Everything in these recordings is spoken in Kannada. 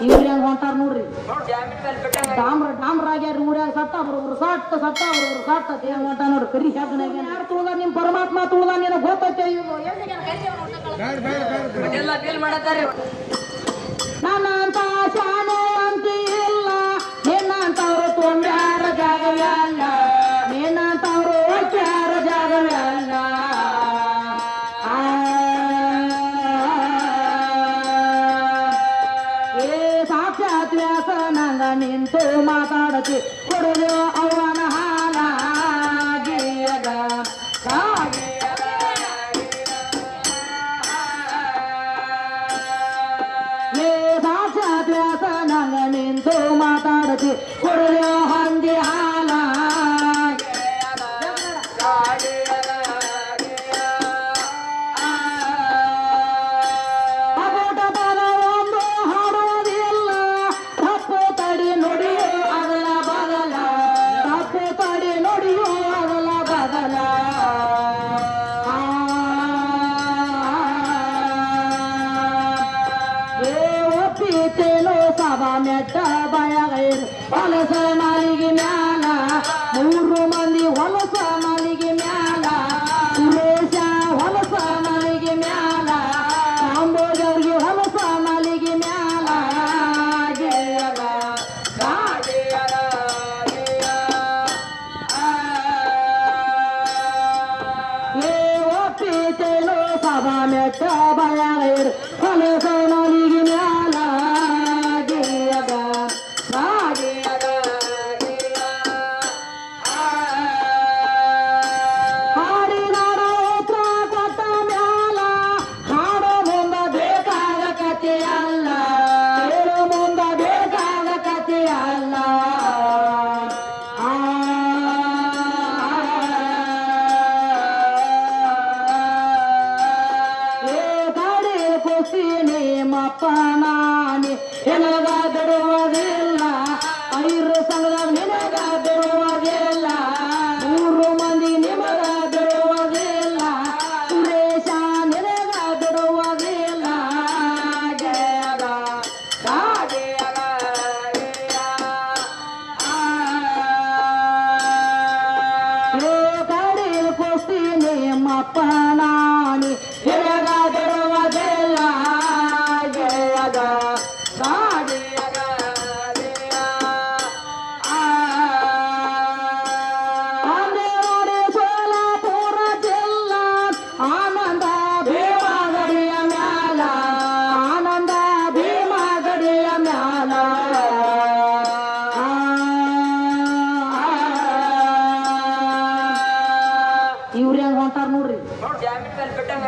ಇವ್ರು ಹೆಂಗ್ ಹೊಂಟಾರ ನೋಡ್ರಿ? ಡಾಮ್ರ ಡಾಮ್ರ ಆಗ್ಯಾರ ಊರ್ಯಾಗ ಸತ್ತ ಬರೋಬ್ರು ಸತ್ತ ಸತ್ತ ಬರೋಬ್ರು ಸತ್ತ. ಹೆಂಗ್ ಹೊಂಟ ನೋಡ್ರಿ ಕರಿ ಹೆಗ್ಗನಾಗ ಯಾರು ತುಳ್ದ ನಿಮ್ ಪರಮಾತ್ಮ ತುಳ್ದ ನೀನು ಗೊತ್ತೈತೆ ನನ್ನ ಅಂತ ಶಾನೆ متابع غير قال سمع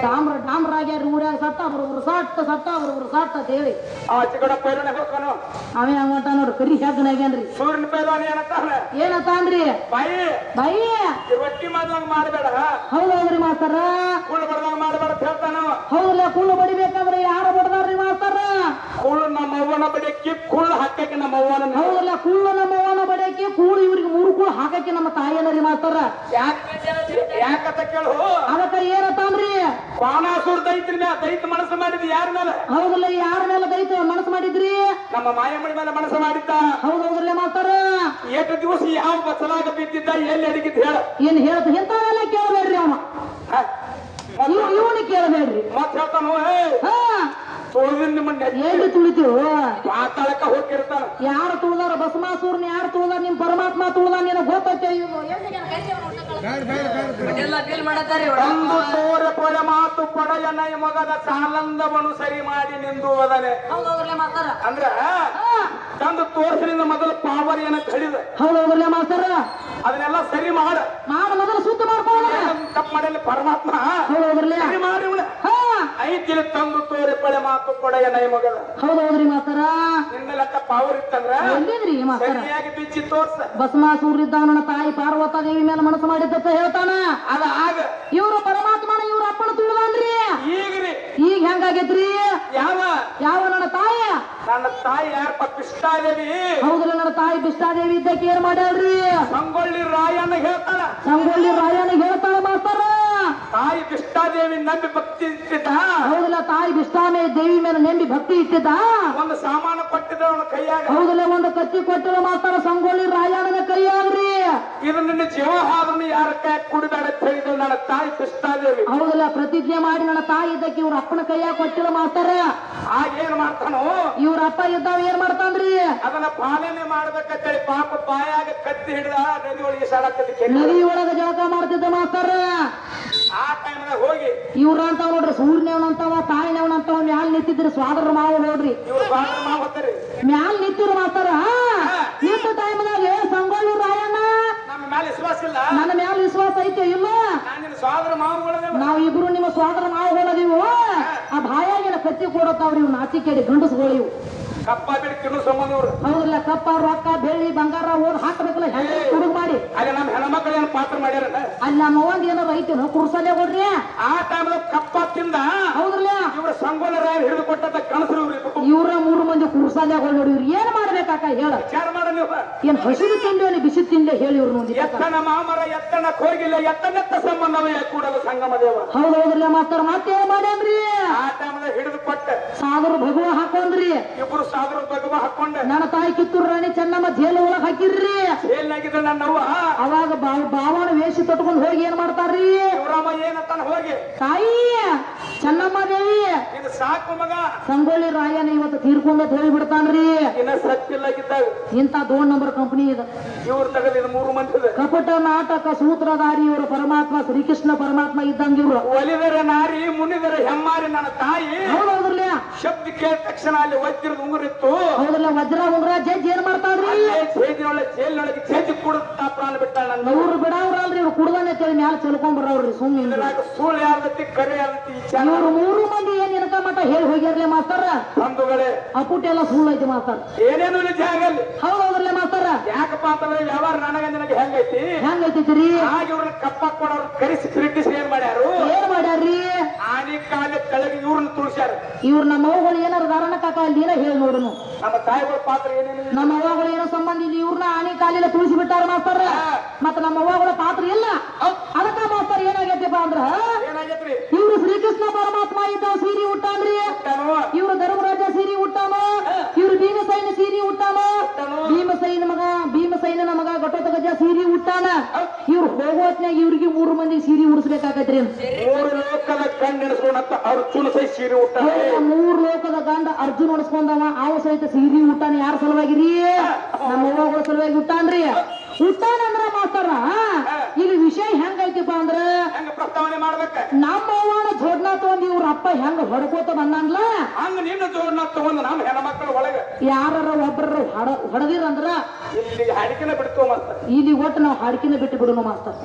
ಡಾಮ್ರ ಡಾಮ್ರ ಆಗ್ಯಾರ ಊರ್ಯಾಗ ಸತ್ತ ಬರೋಬ್ರು ಸತ್ತ ಸತ್ತ ಬರೋಬ್ರು ಸತ್ತ ಅಂತ ಹೇಳಿ. ಆ ಚಿಕ್ಕಡ ಪೈಲನೆ ಹೋಗ್ತಾನು ಅವೇ ಹಂಗಂತ ನೋಡ್ರಿ ಕರಿ ಹೆಗ್ಗನಾಗ್ಯಾನ್ರಿ ಸೂರ್ಯನ ಪೈಲಾನೆ ಏನಂತಾನೆ ಏನತ್ತಾನ್ರಿ ಬಾಯಿ. ಬೈ ಈ ರೊಟ್ಟಿ ಮಾಡ್ದಂಗ ಮಾಡಬೇಡ ಹೌದೌದ್ರಿ ಮಾಸ್ತರ? ಕುಳ್ಳು ಬಡ್ದಂಗ ಮಾಡಬೇಡ ಅಂತ ಹೇಳ್ತಾನು ಹೌದಲ್ಲ ಕುಳ್ಳು ಬಡಿಬೇಕಾದ್ರೆ ಯಾರು ಬಡದಾರ್ರಿ ಮಾಸ್ತರ? ಕುಳ್ಳು ನಮ್ಮ ಅವ್ವನ ಬಡಿಯಕ್ಕೆ ಕುಳ್ಳು ಹಾಕಕ್ಕೆ ನಮ್ಮ ಅವ್ವನ ಹೌದಲ್ಲ ಕುಳ್ಳು ನಮ್ಮ ಅವ್ವನ ಬಡಿಯಕ್ಕೆ ಕೂಳು ಇವ್ರಿಗೆ ಮೂರು ಕುಳ್ಳು ಹಾಕಕ್ಕೆ ನಮ್ಮ ತಾಯಿಯನರಿ ಮಾಸ್ತರ. ಯಾಕಂತ ಕೇಳು. ಅದಕ್ಕ ಏನತ್ತಾನ್ರಿ ಬಾಣಾಸುರ ದೈತ್ರಿ ಮ್ಯಾಲ ದೈತ ಮನಸ್ಸು ಮಾಡಿದ್ ಯಾರ ಮೇಲೆ ಹೌದಲ್ಲ ಯಾರ ಮೇಲೆ ದೈತ ಮನಸ್ಸು ಮಾಡಿದ್ರಿ? ನಮ್ಮ ಮಾಯಮ್ಮನ ಮೇಲೆ ಮನಸ್ಸು ಮಾಡಿದ್ದ. ಹೌದೌದ್ರಲ್ಲ ಮಾಸ್ತರ. ಎಷ್ಟು ದಿವಸ ಯಾವ ಬಸಲಾಗ ಬಿದ್ದಿದ್ದ ಎಲ್ಲಿ ಅಡಿಗಿದ್ದ ಹೇಳ. ಏನ್ ಹೇಳ್ತ ಇಂಥವೆಲ್ಲ ಕೇಳಬೇಡ್ರಿ ಅವ. ಇವನು ಕೇಳಬೇಡ್ರಿ. ಮತ್ ಹೇಳ್ತಾನು ಎಲ್ಲಿ ತುಳಿತೀವು? ಮಾತಾಡಕ ಹೋಗಿರ್ತಾನ ಯಾರು ತುಳಿದಾರ? ಬಸಮಾಸೂರ್ನ ಯಾರು ತುಳಿದಾರ? ನಿಮ್ ಪರಮಾತ್ಮ ತುಳಿದ ನೀನು ಗೊತ್ತೈತೆ ಒಂದು ತೋರ ಪೊರೆ ಮಾತು ಪೊಡೆಯ ನೈ ಮಗದ ಸಾಲಂದವನು ಸರಿ ಮಾಡಿ ನಿಂದು ಹೋದನೆ ಅಂದ್ರ ಹಾ, ತಂದು ತೋರ್ಸಿನಿಂದ ಮೊದಲು ಪಾವರ್ ಏನಂತ ಹೇಳಿದ. ಹೌದೌದ್ರಲ್ಲ ಮಾಸ್ತರ ಅದನ್ನೆಲ್ಲ ಸರಿ ಮಾಡ. ಮಾಡ ಮೊದಲು ಸುತ್ತ ಮಾಡ್ಕೊಳ್ಳ ತಪ್ಪು ಮಾಡಲಿ ಪರಮಾತ್ಮ. ಹೌದೌದ್ರಲ್ಲ ಸರಿ ಮಾಡಿ ಐತಿಲಿ ತಂದು ತೋರಿ ಪಳೆ ಮಾತು ಕೊಡೆಯ ನೈ ಮಗದ ಹೌದೌದ್ರಿ ಮಾಸ್ತರ? ನಿನ್ನ ಲೆಕ್ಕ ಪಾವರ್ ಇತ್ತಂದ್ರ ಎಲ್ಲಿದ್ರಿ ಮಾಸ್ತರ? ಸರಿಯಾಗಿ ಬಿಚ್ಚಿ ತೋರ್ಸ. ನನ್ನ ತಾಯಿ ಪಾರ್ವತ ದೇವಿ ಮೇಲೆ ಮನಸ್ಸು ಮಾಡಿದ್ದಂತ ಹೇಳ್ತಾನ? ಅದ ಆಗ. ಇವ್ರು ಪರಮಾತ್ಮನ ಇವ್ರ ಅಪ್ಪನ ತುಳಿದಾನ್ರಿ ಈಗ್ರಿ. ಈಗ ಹೆಂಗಾಗೈತ್ರಿ? ಯಾವ? ಯಾವ ನನ್ನ ತಾಯಿ? ನನ್ನ ತಾಯಿ ಯಾರಪ್ಪ ಕೃಷ್ಣಾದೇವಿ? ಹೌದ್ರಿ ನನ್ನ ತಾಯಿ ಬಿಷ್ಟಾದೇವಿ ಇದ್ದಕ್ಕೆ ಏನ್ ಮಾಡ್ಯಾಳ್ರಿ? ಸಂಗೊಳ್ಳಿ ರಾಯಣ್ಣ ಹೇಳ್ತಾಳ. ಸಂಗೊಳ್ಳಿ ರಾಯನ ಹೇಳ್ತಾಳ ಮಾಸ್ತರ? ತಾಯಿ ಕೃಷ್ಣಾದೇವಿ ನಂಬಿ ಭಕ್ತಿ ಇಟ್ಟಿದ್ದ? ಹೌದಲ್ಲ ತಾಯಿ ಬಿಷ್ಟಾಮೆ ದೇವಿ ಮೇಲೆ ನಂಬಿ ಭಕ್ತಿ ಇಟ್ಟಿದ್ದ? ಒಂದು ಸಾಮಾನು ಕೊಟ್ಟಿದ್ದ ಅವನ ಕೈಯಾಗ. ಹೌದಲ್ಲ ಒಂದು ಕತ್ತಿ ಕೊಟ್ಟಿರೋ ಮಾಸ್ತರ ಸಂಗೊಳ್ಳಿ ರಾಯಣ್ಣನ ಕೈಯಾಗ್ರಿ. ಇದು ನಿನ್ನ ಜೀವ ಹಾದನ್ನು ಯಾರ ಕೈ ಕುಡಿದಾಡ ಅಂತ ನನ್ನ ತಾಯಿ ಕೃಷ್ಣಾದೇವಿ. ಹೌದಲ್ಲ ಪ್ರತಿಜ್ಞೆ ಮಾಡಿ ನನ್ನ ತಾಯಿ ಇದಕ್ಕೆ ಇವ್ರ ಅಪ್ಪನ ಕೈಯಾಗ ಕೊಟ್ಟಿಲ್ಲ ಮಾಸ್ತರ. ಆಗ ಏನ್ ಮಾಡ್ತಾನೋ? ಇವ್ರ ಅಪ್ಪ ಇದ್ದಾವ ಏನ್ ಮಾಡ್ತಾನ್ರಿ? ಅದನ್ನ ಪಾಲನೆ ಮಾಡ್ಬೇಕಂತೇಳಿ ಪಾಪ ಬಾಯಾಗ ಕತ್ತಿ ಹಿಡಿದ ನದಿ ಒಳಗೆ ಸಾಡಕ್ಕೆ ನದಿ ಒಳಗ ಜಳಕ ಮಾಡ್ತಿದ್ದ ಮಾಸ್ತರ. ಆ ಹೋಗಿ ಇವ್ರ ನೋಡ್ರಿ ಸೂರ್ಯನವನಂತವ ತಾಯಿನವನಂತವ ಮ್ಯಾಲ್ ನಿಂತಿದ್ರಿ ಸ್ವಾದರ ಮಾವ ನೋಡ್ರಿ ಇವ್ರು ಮ್ಯಾಲ್ ನಿಂತಿರು ಮಾಸ್ತರ. ನಿಂತ ಟೈಮ್ದಾಗ ಸಂಗೊಳ್ಳಿ ರಾಯಣ್ಣ. ನಮ್ಮ ಮೇಲೆ ವಿಶ್ವಾಸ ಇಲ್ಲ. ನನ್ನ ಮ್ಯಾಲ ವಿಶ್ವಾಸ ಐತೆ ಇಲ್ಲ. ನಾವು ನಿನ್ನ ಸೋದರ ಮಾವಗಳದೇವ ನಾವ್ ಇಬ್ರು ನಿಮ್ಮ ಸ್ವಾದರ ಮಾವು ಹೋಗೋದಿವು ಆ ಬಾಯಾಗಿನ ಕತ್ತಿ ಕೊಡತ್ತವ್ರಿ ಇವ್ ನಾಚಿಕೆಡಿ ಗಂಡಸ್ಗಳಿವು ಕಪ್ಪ ಬಿಡಿ ತಿನ್ನು ಸಂಬಂಧ ಇವ್ರು ಹೌದಲ್ಲ ಕಪ್ಪ ರೊಕ್ಕ ಬೆಳ್ಳಿ ಬಂಗಾರ ಓದ್ ಹಾಕಬೇಕಲ್ಲ ಹುಡುಗ ಮಾಡಿ? ಅಲ್ಲಿ ನಮ್ಮ ಹೆಣ್ಮಕ್ಳು ಏನು ಪಾತ್ರ ಮಾಡ್ಯಾರ ಅಲ್ಲಿ ನಮ್ಮ ಅವಂದ ಏನಾರ ಐತೇನೋ ಕುರ್ಸಲ್ಲೇ ಕೊಡ್ರಿ ಆ ಟೈಮ್ ಕಪ್ಪ ತಿಂದ ಹೌದ್ರಲ್ಲ? ಇವ್ರ ಸಂಗೋಲ ರಾಯರ್ ಹಿಡಿದು ಕೊಟ್ಟಂತ ಕನಸರು ಇವ್ರು ಇವ್ರ ಮೂರು ಮಂದಿ ಕುರ್ಸಲ್ಲೇ ನೋಡಿ ಇವ್ರು ಏನ್ ಮಾಡ್ಬೇಕಾಕ ಹೇಳ. ವಿಚಾರ ಮಾಡ ನೀವು. ಏನ್ ಹಸಿರು ತಿಂಡಿ ಬಿಸಿ ತಿಂಡಿ ಹೇಳಿ ಇವ್ರು ನೋಡಿ. ಎತ್ತನ ಮಾಮರ ಎತ್ತನ ಹೋಗಿಲ್ಲ ಎತ್ತನೆತ್ತ ಸಂಬಂಧವೇ ಕೂಡಲು ಸಂಗಮ ದೇವ. ಹೌದ್ ಹೌದ್ರಲ್ಲ ಮತ್ತೆ ಮತ್ತೇನ್ ಮಾಡ್ಯಾನ್ರಿ? ಆ ಟೈಮ್ದಾಗ ಹಿಡಿದು ಕೊಟ್ಟ ಸಾಗರ ಭಗವ ಹಾಕೊಂಡ್ರಿ. ಇಬ್ರು ಸಾವಿರ ಹಾಕೊಂಡ ನನ್ನ ತಾಯಿ ಕಿತ್ತೂರು ರಾಣಿ ಚೆನ್ನಮ್ಮ ಜೇಲು ಒಳಗ್ ಹಾಕಿರ್ರಿ. ಏನಾಗಿದೆ ನನ್ನವ್ವ ಅವಾಗ ಬಾ- ಬಾವನ ವೇಷ ತೊಟ್ಕೊಂಡು ಹೋಗಿ ಏನ್ ಮಾಡ್ತಾರ್ರಿ? ಶಿವರಾಮ ಹೋಗಿ. ತಾಯಿ ಚೆನ್ನಮ್ಮ ದೇವಿ. ಇದು ಸಾಕು ಮಗ. ಸಂಗೊಳ್ಳಿ ರಾಯನ ಇವತ್ತು ತೀರ್ಕೊಂಡ ಹೇಳಿ ಬಿಡ್ತಾನ್ರಿ. ಇನ್ನ ಸತ್ತಿಲ್ಲಾಗಿದ್ದಾಗ ಇಂತ ದೋನ್ ನಂಬರ್ ಕಂಪನಿ ಇದು. ಇವ್ರು ಮೂರು ಮಂದಿದ ಕಪಟ ನಾಟಕ ಸೂತ್ರಧಾರಿ ಇವರು ಪರಮಾತ್ಮ ಶ್ರೀಕೃಷ್ಣ ಪರಮಾತ್ಮ ಇದ್ದಂಗ ಇವ್ರು. ಒಲಿದರ ನಾರಿ ಮುನಿದರ ಹೆಮ್ಮಾರಿ ನನ್ನ ತಾಯಿ. ಶಬ್ದ ಕೇಳಿದ ತಕ್ಷಣ ಅಲ್ಲಿ ವಜ್ರದ ಉಂಗುರಿತ್ತು ಹೌದಲ್ಲ ವಜ್ರ ಉಂಗ್ರ ಜಡ್ಜ್ ಏನ್ ಮಾಡ್ತಾರ್ರಿ ಜೈಲಿನೊಳಗೆ ಜೈಲಿನೊಳಗೆ ಜೇಜಿ ಕುಡಿದ ಪ್ರಾಣ ಬಿಟ್ಟಾಳ ನನ್ನ ಇವ್ರು ಬಿಡವ್ರಲ್ರಿ ಇವ್ರು ಕುಡ್ದಾನೆ ಕೇಳಿ ಮ್ಯಾಲ ಚೆಲ್ಕೊಂಡ್ ಬರವ್ರಿ ಸುಮ್ಮನೆ ಇದ್ರಾಗ ಸುಳ್ಳು ಯಾರ್ದತಿ ಕರೆ ಯಾರ್ದತಿ ವಿಚಾರ ಇವ್ರು ಮೂರು ಮಂದಿ ಏನ್ ಇನ್ಕ ಮಟ ಹೇಳಿ ಹೋಗ್ಯಾರ್ಲೆ ಮಾಸ್ತಾರ? ಬಂಧುಗಳೇ. ಅಪುಟ ಎಲ್ಲ ಸುಳ್ಳು ಐತಿ ಮಾಸ್ತಾರ. ಏನೇನು ನಿಜ ಆಗಲ್ಲಿ? ಹೌದ್ ಹೌದ್ರಲ್ಲ ಮಾಸ್ತಾರ? ಯಾಕಪ್ಪ ಅಂತಂದ್ರೆ ವ್ಯವಹಾರ ನನಗೆ ನಿನಗೆ ಹೆಂಗೈತಿ? ಹೆಂಗೈತಿರಿ ಹಾಗೆ ಇವ್ರನ್ನ ಕಪ್ಪ ಕೊಡೋರು ಕರೆಸಿ ಕ್ರಿಟಿಸ್ ಏನ್ ಮಾಡ್ಯಾರು? ಏನ್ ಮಾಡ್ಯಾರ್ರಿ? ಆನೆ ಕಾಲ ಕೆಳಗೆ ಇವ್ರನ್ನ ತುಳಿಸ್ಯಾರ. ಇವ್ರ ನಮ್ಮ ಏನಾರ ಧಾರಣ ಕಾಕ ಅಲ್ಲಿ ಏನ ಹೇಳಿ ನೋಡುನು ನಮ್ಮ ತಾಯಿಗಳ ಪಾತ್ರ ಏನೇನು ನಮ್ಮ ಅವ್ವಗಳು ಏನೋ ಸಂಬಂಧ ಇಲ್ಲಿ ಇವ್ರನ್ನ ಆನೆ ಕಾಲಿಲ್ಲ ತುಳಿಸಿ ಬಿಟ್ಟಾರ ಮಾಸ್ತಾರ ಮತ್ತೆ ನಮ್ಮ ಅವ್ವಗಳ ಪಾತ್ರ ಇಲ್ಲ ಅದಕ್ಕ ಮಾಸ್ತರ್ ಏನಾಗೈತಿಪ್ಪ ಅಂದ್ರ ಏನಾಗೈತ್ರಿ ಇವ್ರು ಶ್ರೀಕೃಷ್ಣ ಪರಮಾತ್ಮ ಇದ್ದ ಸೀರಿ ಉಟ್ಟಾನ್ರಿ ತಾನು ಇವ್ರು ಧರ್ಮರಾಜ ಸೀರಿ ಉಟ್ಟಾನ ಇವ್ರು ಭೀಮಸೈನ ಸೀರಿ ಉಟ್ಟಾನ ಭೀಮಸೈನ ಮಗ ಭೀಮಸೈನನ ಮಗ ಘಟೋತ್ಕಜ ಸೀರಿ ಉಟ್ಟಾನ ಇವ್ರು ಹೋಗೋತ್ನ್ಯಾಗ ಇವ್ರಿಗೆ ಮೂರು ಮಂದಿ ಸೀರಿ ಉಡಿಸ್ಬೇಕಾಗತ್ರಿ ಮೂರು ಲೋಕದ ಕಣ್ಣೆಣಿಸ್ಕೊಂಡಂತ ಅವ್ರು ಚುಣಸೈ ಸೀರೆ ಊಟ ಮೂರ್ ಲೋಕದ ಗಂಡ ಅರ್ಜುನ್ ಉಣಿಸ್ಕೊಂಡವ ಅವ ಸಹಿತ ಸೀರಿ ಹುಟ್ಟಾನ ಯಾರ ಸಲುವಾಗಿರಿ? ನಮ್ಮ ಅವ್ವಗಳ ಸಲುವಾಗಿ ಉಟ್ಟಾನ್ರಿ. ಊಟಾನ ಅಂದ್ರ ಮಾಸ್ತಾರ ಇಲ್ಲಿ ವಿಷಯ ಹೆಂಗೈತಿಪ್ಪ ಅಂದ್ರ ಹೆಂಗ ಪ್ರಸ್ತಾವನೆ ಮಾಡ್ಬೇಕ? ನಮ್ಮ ಅವ್ವನ ಜೋಡ್ನ ತಗೊಂಡ್ ಇವ್ರ ಅಪ್ಪ ಹೆಂಗ ಹೊಡ್ಕೋತ ಬಂದಂಗ್ಲ ಹಂಗ ನಿನ್ನ ಜೋಡ್ನ ತಗೊಂಡು ನಮ್ಮ ಹೆಣ್ಮಕ್ಳ ಒಳಗ. ಯಾರ ಒಬ್ಬರ ಹೊಡ ಹೊಡೆದಿರಂದ್ರ? ಇಲ್ಲಿ ಬಿಡ್ತು ಇಲ್ಲಿ ಒಟ್ಟು ನಾವು ಹಾಡ್ಕಿನ ಬಿಟ್ಟು ಬಿಡೋಣ ಮಾಸ್ತರ್.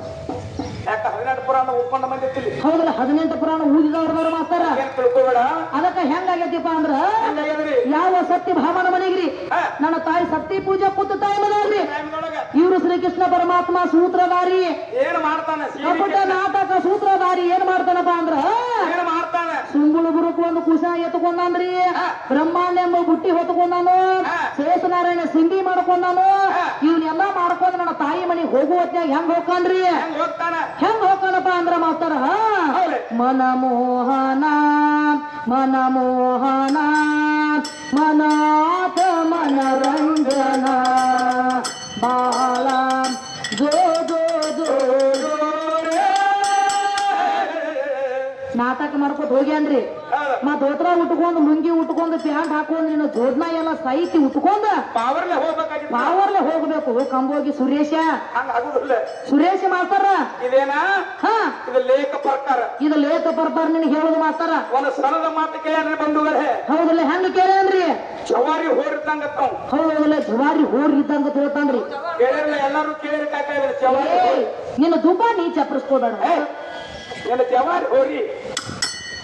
ಪುರಾಣ ಬಂದಿತ್ತಿಲ್ಲಿ ಹೌದಲ್ಲ ಹದಿನೆಂಟು ಪುರಾಣ ಊದಿದವ್ರದವ್ರು ಮಾಸ್ತಾರ. ತಿಳ್ಕೊಬೇಡ? ಅದಕ್ಕ ಹೆಂಗಾಗೈತಿಪ್ಪ ಅಂದ್ರ ಯಾವ ಸತ್ಯ ಭಾಮನ ಮನೆಗ್ರಿ. ನನ್ನ ತಾಯಿ ಸತ್ಯ ಪೂಜೆ ಕೂತ ತಾಯಿ ಇವರು ಶ್ರೀಕೃಷ್ಣ ಪರಮಾತ್ಮ ಸೂತ್ರಧಾರಿ. ಏನ್ ಮಾಡ್ತಾನೆ? ನಾಟಕ ಸೂತ್ರಧಾರಿ ಏನ್ ಮಾಡ್ತಾನಪ್ಪ ಅಂದ್ರ ಸುಂಗುಳು ಬುರುಕು ಒಂದು ಕುಶ ಎತ್ಕೊಂಡ್ರಿ ಬ್ರಹ್ಮಾಂಡ ಎಂಬ ಬುಟ್ಟಿ ಹೊತ್ಕೊಂಡಾನು. ಶೇಷನಾರಾಯಣ ಸಿಂಧಿ ಮಾಡ್ಕೊಂಡಾನು. ಇವನ್ನೆಲ್ಲ ಮಾಡ್ಕೊಂಡ್ ನನ್ನ ತಾಯಿ ಮನೆಗೆ ಹೋಗುವ ಹೊತ್ನ್ಯಾಗ ಹೆಂಗ್ ಹೋಗ್ಕಾನ್ರಿ ಹೆಂಗ್ ಹೋಗ್ತಾನ? ಹೆಂಗ್ ಹೋಗ್ತಾನಪ್ಪ ಅಂದ್ರ ಮೋಹನ ಮನ ಮನಮೋಹನ ಮನಮೋಹನ ಮನಾಥ ಮನರಂಜನ ಬಾಳ ನಾಟಕ ಮಾಡ್ಕೊತ ಹೋಗ್ಯಾನ್ರಿ. ಮತ್ ದೋತ್ರ ಉಟ್ಕೊಂಡ್ ಮುಂಗಿ ಉಟ್ಕೊಂಡ್ ಪ್ಯಾಂಟ್ ಹಾಕೊಂಡ್ ನೀನು ಜೋದ್ನ ಎಲ್ಲ ಸೈತಿ ಉಟ್ಕೊಂಡ್ ಪಾವರ್ಲೆ ಹೋಗ್ಬೇಕಾಗಿತ್ತು. ಪಾವರ್ಲೆ ಹೋಗ್ಬೇಕು. ಕಂಬೋಗಿ ಸುರೇಶ. ಸುರೇಶ ಮಾಸ್ತರ. ಇದೇನಾ? ಹಾ. ಇದು ಲೇಖ ಪ್ರಕಾರ. ಇದು ಲೇಖ ಬರ್ತಾರ ನಿನಗೆ ಹೇಳುದು ಮಾಸ್ತರ. ಒಂದು ಹೆಂಗ್ ಮಾತು ಕೇಳ್ರಿ ಬಂಧುಗಳೇ. ಹೌದಲ್ಲ ಹೆಂಗ ಕೇಳ್ಯಾನ್ರಿ? ಜವಾರಿ ಹೋರಿದ್ದಂಗ ಹೌದಲ್ಲ ಜವಾರಿ ಹೋರಿದ್ದಂಗ ತಿಳ್ತಾನ್ರಿ ಕೇಳಿರ್ಲಿ ಎಲ್ಲರೂ ಕೇಳಿರಿ ಕಾಕ ಇದ್ರ ಜವಾರಿ ನಿನ್ನ ದುಬಾ ನೀ ಚಪ್ರಿಸ್ಕೋಬೇಡ ನಿನ್ನ ಜವಾರಿ ಹೋರಿ.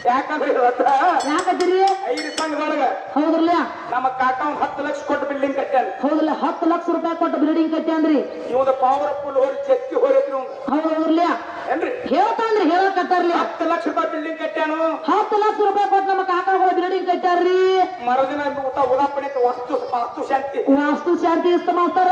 ಯಾಕಂದ್ರೆ ಇವತ್ತ ಯಾಕತ್ತೀರಿ ಐದು ಸಂಘದೊಳಗ ಹೌದ್ರಲ್ಲ? ನಮ್ಮ ಕಾಕ ಒಂದ್ ಹತ್ತು ಲಕ್ಷ ಕೊಟ್ಟು ಬಿಲ್ಡಿಂಗ್ ಕಟ್ಟಾನ ಹೌದಲ್ಲ ಹತ್ತು ಲಕ್ಷ ರೂಪಾಯಿ ಕೊಟ್ಟು ಬಿಲ್ಡಿಂಗ್ ಕಟ್ಟ್ಯಾನ್ರಿ? ಅಂದ್ರಿ ಇವನು ಪವರ್ಫುಲ್ ಹೋರಿ ಇವ್ನು. ಹೌದು ಹೌದ್ರಲ್ಲ? ಏನ್ರಿ? ಹೇಳ್ತಾನ್ರಿ ಹೇಳಕತ್ತಾರ್ಲಿ ಹತ್ತು ಲಕ್ಷ ರೂಪಾಯಿ ಬಿಲ್ಡಿಂಗ್ ಕಟ್ಟಾನು ಹತ್ತು ಲಕ್ಷ ರೂಪಾಯಿ ಕೊಟ್ಟು ನಮ್ಮ ಕಾಕಾ ಬಿಲ್ಡಿಂಗ್ ಕಟ್ಟಾರ್ರಿ ಮರದಿನ ಊಟ ಉದಾಪಣೆ ವಸ್ತು ವಾಸ್ತು ಶಾಂತಿ. ವಾಸ್ತು ಶಾಂತಿ ಇಷ್ಟ ಮಾಡ್ತಾರ.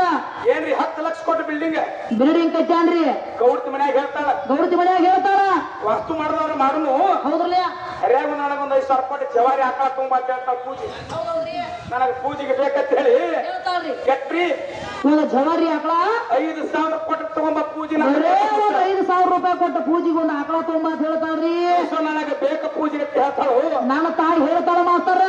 ಏನ್ರಿ ಹತ್ತು ಲಕ್ಷ ಕೊಟ್ಟು ಬಿಲ್ಡಿಂಗ್ ಬಿಲ್ಡಿಂಗ್ ಕಟ್ಟಾನ್ರಿ ಗೌಡ್ತಿ ಮನ್ಯಾಗ ಹೇಳ್ತಾರ ಗೌಡತಿ ಮನ್ಯಾಗ ಹೇಳ್ತಾರ ವಾಸ್ತು ಮಾಡಿದವ್ರು ಮಾಡುನು. ಹೌದ್ರಲ್ಲ ಹರಿಯಾಗ ನನಗ ಒಂದ್ ಐದು ಸಾವಿರ ಕೊಟ್ಟು ಜವಾರಿ ಆಕಳ ತುಂಬಾ ಅಂತ ಹೇಳ್ತಾಳ ಪೂಜೆ. ನನಗ ಪೂಜೆಗೆ ಬೇಕಂತ ಹೇಳಿ ಕೆಟ್ರಿ. ಒಂದು ಜವಾರಿ ಆಕಳ? ಐದು ಸಾವಿರ ಕೊಟ್ಟು ತಗೊಂಬ ಪೂಜೆ ಒಂದ್ ಐದು ಸಾವಿರ ರೂಪಾಯಿ ಕೊಟ್ಟು ಪೂಜೆಗೆ ಒಂದು ಆಕಳ ತುಂಬಾ ಅಂತ ಹೇಳ್ತಾಳ್ರಿ. ಸೊ ನನಗೆ ಬೇಕ ಪೂಜೆ ಅಂತ ಹೇಳ್ತಾಳು. ನನ್ನ ತಾಯಿ ಹೇಳ್ತಾಳ ಮಾಸ್ತರ.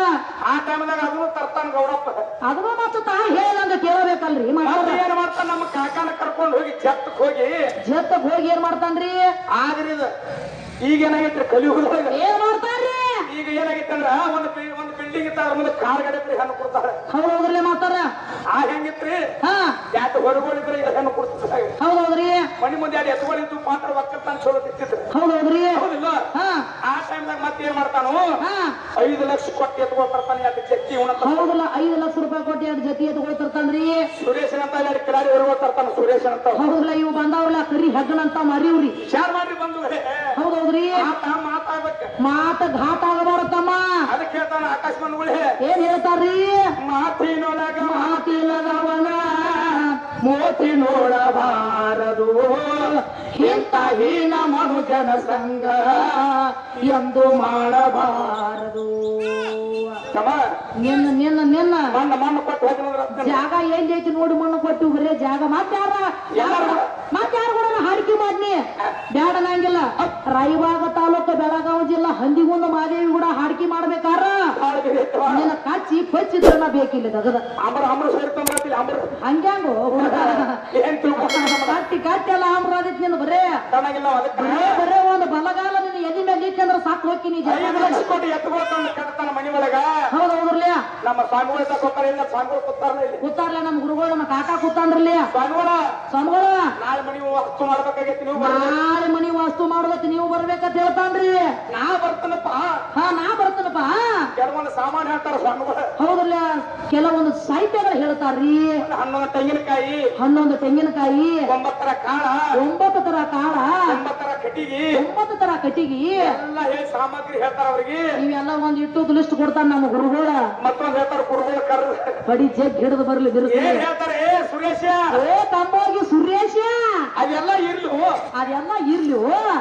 ಆ ಟೈಮ್ದಾಗ ಅದನ್ನು ತರ್ತಾನ ಗೌಡಪ್ಪ. ಅದನ್ನು ಮತ್ತೆ ತಾಯಿ ಹೇಳಂಗ ಕೇಳಬೇಕಲ್ರಿ ಮಾಸ್ತರ. ಏನ್ ಮಾಡ್ತಾನ ನಮ್ಮ ಕಾಕಾನ ಕರ್ಕೊಂಡು ಹೋಗಿ ಜತ್ತಕ್ ಹೋಗಿ. ಜತ್ತಕ್ ಹೋಗಿ ಏನ್ ಮಾಡ್ತಾನ್ರಿ? ಆದ್ರಿ ಈಗ ಏನಾಗೈತ್ರಿ ಕಲಿಯುಗದಾಗ ಏನ್ ಮಾಡ್ತಾನ್ರಿ ಈಗ ಏನಾಗೈತೆ ಅಂದ್ರ ಒಂದು ಇತ್ತ ಅದ್ರ ಮುಂದೆ ಕಾರ್ ಗಡಪ್ರಿ ಹೆಣ್ಣು ಕೊಡ್ತಾರೆ ಹೌದ್ ಮಾತಾರ. ಆ ಹೆಂಗಿತ್ರಿ ಯಾಕೆ ಹೊರಗೋಳಿದ್ರೆ ಈಗ ಹೆಣ್ಣು ಕೊಡ್ತಾರೆ ಹೌದ್ ಹೌದ್ರಿ. ಮನಿ ಮುಂದೆ ಎರಡು ಎತ್ತುಗಳಿದ್ದು ಮಾತ್ರ ಒಕ್ಕತ್ತಾನ ಚಲೋ ತಿಂತಿದ್ರು ಹೌದ್ ಹೌದ್ರಿ. ಹೌದಿಲ್ಲ? ಹಾ. ಆ ಟೈಮ್ದಾಗ ಮತ್ತೆ ಏನ್ ಮಾಡ್ತಾನು? ಹಾ. ಐದು ಲಕ್ಷ ಕೊಟ್ಟು ಎತ್ಕೊಳ್ತಾನೆ ಯಾಕೆ ಚಕ್ಕಿ ಉಣತ ಹೌದಲ್ಲ ಐದು ಲಕ್ಷ ರೂಪಾಯಿ ಕೊಟ್ಟು ಎರಡು ಜೊತೆ ಎತ್ಕೊಳ್ತಿರ್ತಾನ್ರಿ ಸುರೇಶನ್ ಅಂತ ಎರಡು ಕಿಲಾಡಿ ಹೊರಗೋತಾರ್ತಾನ ಸುರೇಶನ್ ಅಂತ. ಹೌದಲ್ಲ ಇವು ಬಂದವ್ರಲ್ಲ ಕರಿ ಹೆಗ್ಗನಂತ ಮರಿವ್ರಿ ಶಾರ್ ಮಾಡ್ರಿ ಬಂದು. ಹೌದೌದ್ರಿ ಹೌದ್ರಿ. ಮಾತ ಘಾತ ಆಗಬಾರತಮ್ಮ ಅದಕ್ಕೆ ಹೇಳ್ತಾನ ಆಕಾಶ ಮನ್ಗುಳಿ ಏನ್ ಹೇಳ್ತಾರ್ರಿ? ಮಾತಿನೊಳಗ ಮಾತಿಲ್ಲದವನ ಮೋತಿ ನೋಡಬಾರದು ಇಂಥ ಹೀನ ಮನುಜನ ಸಂಗ ಎಂದು ಮಾಡಬಾರದು. ನಿನ್ನ ನಿನ್ನ ನಿನ್ನ. ಮಣ್ಣ ಮಣ್ಣು ಕೊಟ್ಟು ಹೋಗಿನಂದ್ರ ಜಾಗ ಎಲ್ಲಿ ಐತಿ ನೋಡಿ ಮಣ್ಣು ಕೊಟ್ಟು ಬರೇ ಜಾಗ ಮತ್ತಾರ ಮತ್ತಾರ ಕೂಡ ಹಾಡಿಕೆ ಮಾಡ್ನಿ? ಬ್ಯಾಡ ನಂಗಿಲ್ಲ. ರಾಯಬಾಗ ತಾಲೂಕು ಬೆಳಗಾವಿ ಜಿಲ್ಲಾ ಹಂದಿಗುಂದ ಮಾದೇವಿ ಕೂಡ ಹಾಡಿಕೆ ಮಾಡ್ಬೇಕಾರ? ನಿನ್ನ ಕಚ್ಚಿ ಪಚ್ಚಿ ನಾ ಬೇಕಿಲ್ಲ ತಗದ. ಹಂಗ್ಯಾಂಗು? ಕಟ್ಟಿ ಕಟ್ಟಿ ಎಲ್ಲ ನಿನ್ನ ಬರೇ? ತಣ್ಣಗಿಲ್ಲ ಅದಕ್ಕೆ ಬರೇ ಬರೇ ಒಂದು ಬಲಗಾಲ ನಿನ್ನ ಎದಿ ಮೇಲೆ ಇಟ್ಟಂದ್ರ ಸಾಕು ಹೋಗ್ತೀನಿ ಐದು ಲಕ್ಷ ಕೊಟ್ಟು ಎತ್ಕೊಳ್ತಾನ ಕಟ್ತಾನ ಮನಿ ಒಳಗ. ಹೌದು ಹೌದ್ರಲ್ಲ ನಮ್ಮ ಸ್ವಾಮಿಗಳ ತಗೋತಾರ ಇಲ್ಲ ಸ್ವಾಮಿಗಳು ಕೂತಾರಲ್ಲ ಇಲ್ಲಿ. ಕೂತಾರ್ಲೆ ನಮ್ಮ ಗುರುಗಳು ನಮ್ಮ ಕಾಕ ಕೂತಾನ್ರಲ್ಲ ಸ್ವಾಮಿಗಳ ಸ್ವಾಮಿಗಳ? ನಾಳೆ ಮನಿ ವಸ್ತು ಮಾಡ್ಬೇಕಾಗೈತಿ ನೀವು. ನಾಳೆ ಮನಿ ವಾಸ್ತು ಮಾಡ್ಬೇಕು ನೀವು ಬರ್ಬೇಕಂತ ಹೇಳ್ತಾನ್ರಿ. ನಾ ಬರ್ತಾನಪ್ಪ. ಹಾ ನಾ ಬರ್ತೇನಪ್ಪ ಕೆಲವೊಂದು ಸಾಮಾನು ಹೇಳ್ತಾರ ಸ್ವಾಮಿಗಳು. ಹೌದಲ್ಲ ಕೆಲವೊಂದು ಸಾಹಿತ್ಯಗಳು ಹೇಳ್ತಾರ್ರಿ. ಹನ್ನೊಂದು ತೆಂಗಿನಕಾಯಿ ಹನ್ನೊಂದು ತೆಂಗಿನಕಾಯಿ ಒಂಬತ್ತರ ಕಾಳ ಒಂಬತ್ತು ತರ ಕಾಳ ಒಂಬತ್ತರ ಕಟ್ಟಿಗಿ. ಒಂಬತ್ತು ತರ ಕಟ್ಟಿಗಿ. ಎಲ್ಲ ಹೇಳಿ ಸಾಮಗ್ರಿ ಹೇಳ್ತಾರ ಅವ್ರಿಗೆ? ಇವೆಲ್ಲ ಒಂದ್ ಇಟ್ಟು ಲಿಸ್ಟ್ ಕೊಡ್ತಾರ ನಮ್ಮ ಗುರುಗಳ. ಮತ್ತೊಂದ್ ಹೇಳ್ತಾರ ಕುರುಗಳು ಕರ್. ಬಡಿ ಜಗ್ ಹಿಡಿದು ಬರ್ಲಿ ಬಿರುಸಿ ಏನ್ ಹೇಳ್ತಾರೆ? ಏ ಸುರೇಶ! ಏ ತಂಬೋಗಿ ಸುರೇಶ! ಅದೆಲ್ಲ ಇರ್ಲಿ ಅದೆಲ್ಲ ಇರ್ಲಿ